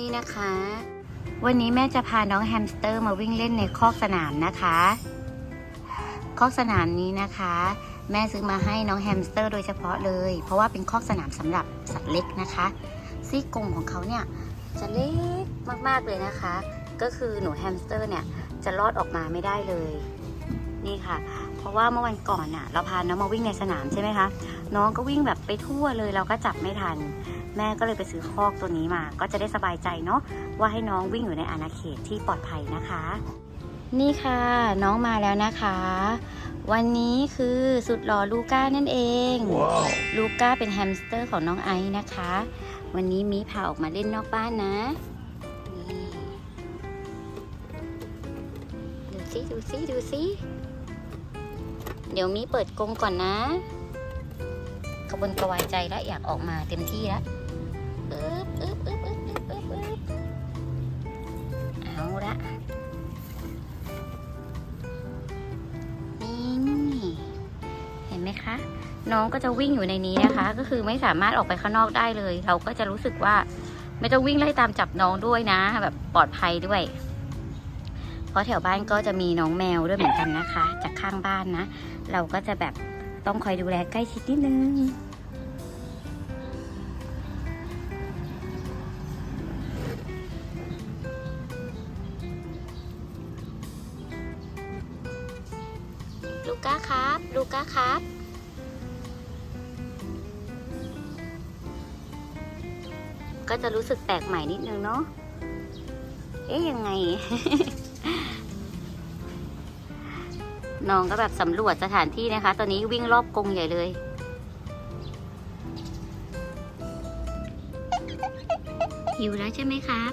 นี่นะคะ วันนี้แม่จะพาน้องแฮมสเตอร์มาวิ่งเล่นในคอกสนามนะคะ คอกสนามนี้นะคะ แม่ซื้อมาให้น้องแฮมสเตอร์ โดยเฉพาะเลย เพราะว่าเป็นคอกสนามสำหรับสัตว์เล็กนะคะซี่กรงของเขาเนี่ยจะเล็กมากๆเลยนะคะ ก็คือหนูแฮมสเตอร์เนี่ยจะรอดออกมาไม่ได้เลย นี่ค่ะเพราะว่าเมื่อวันก่อนน่ะ เราพาน้องมาวิ่งในสนามใช่ไหมคะ น้องก็วิ่งแบบไปทั่วเลยเราก็จับไม่ทัน แม่ก็เลยไปซื้อคอกตัวนี้มา ก็จะได้สบายใจเนาะว่าให้น้องวิ่งอยู่ในอาณาเขตที่ปลอดภัยนะคะ นี่ค่ะน้องมาแล้วนะคะ วันนี้คือสุดหล่อลูก้านั่นเอง Wow. ลูก้าเป็นแฮมสเตอร์ของน้องไอซ์นะคะ วันนี้มีพาออกมาเล่นนอกบ้านนะนี่ดูซิดูซิดูซิ เดี๋ยวมีเปิดกรงก่อนนะกระวนกระวายใจแล้วอยากออกมาเต็มที่แล้วอึ๊บอึ๊บอึ๊บอึ๊บอึ๊บอึ๊บอึ๊บเอาละนี่เห็นไหมคะ น้องก็จะวิ่งอยู่ในนี้นะคะ ก็คือไม่สามารถออกไปข้างนอกได้เลย เราก็จะรู้สึกว่าไม่ต้องวิ่งไล่ตามจับน้องด้วยนะ แบบปลอดภัยด้วย ราะแถวบ้านก็จะมีน้องแมวด้วยเหมือนกันนะคะ จากข้างบ้านนะ เราก็จะแบบต้องคอยดูแลใกล้ชิดนิดนึงลูก้าครับลูก้าครับก็จะรู้สึกแปลกใหม่นิดนึงเนาะ เอ๊ยยังไง น้องก็แบบสำรวจสถานที่นะคะ ตอนนี้วิ่งรอบกรงใหญ่เลย หิวแล้วใช่ไหมครับ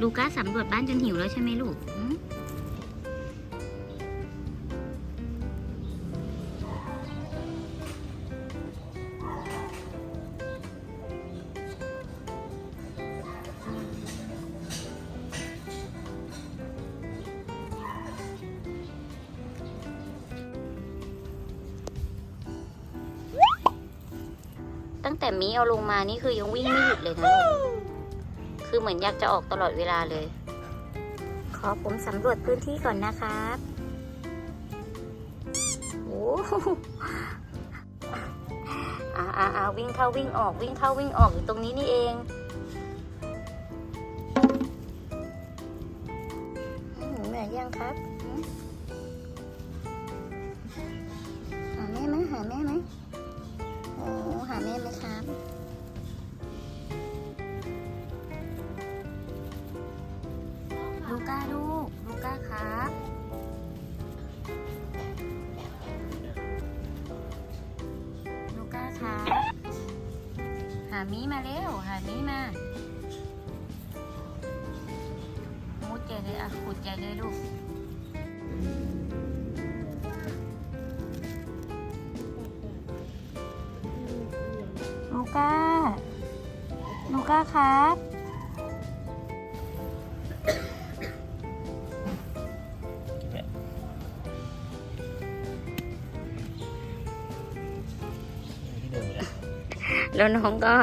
ลูก้าสำรวจบ้านจนหิวแล้วใช่ไหมลูก ตั้งแต่มีเอาลงมานี่คือยังวิ่งไม่หยุดเลยนะลูกคือเหมือนอยากจะออกตลอดเวลาเลย ขอผมสำรวจพื้นที่ก่อนนะครับโอ้โหอ่าอ่าอ่าวิ่งเข้าวิ่งออกวิ่งเข้าวิ่งออกอยู่ตรงนี้นี่เองอืมเหนื่อยยังครับ ลูก้าลูก ลูก้าครับลูก้าครับหามีมาเร็ว หามีมามุดใจเลยอะขุดใจเลยลูก ลูก้าลูก้าครับ แล้วน้องก็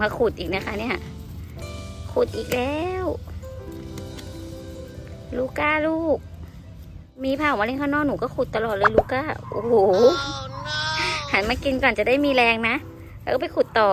มาขุดอีกนะคะเนี่ย ขุดอีกแล้ว ลูก้าลูก มีผ่ามาเล่นข้างนอกหนูก็ขุดตลอดเลยลูก้า โอ้โห หันมากินก่อนจะได้มีแรงนะ แล้วก็ไปขุดต่อ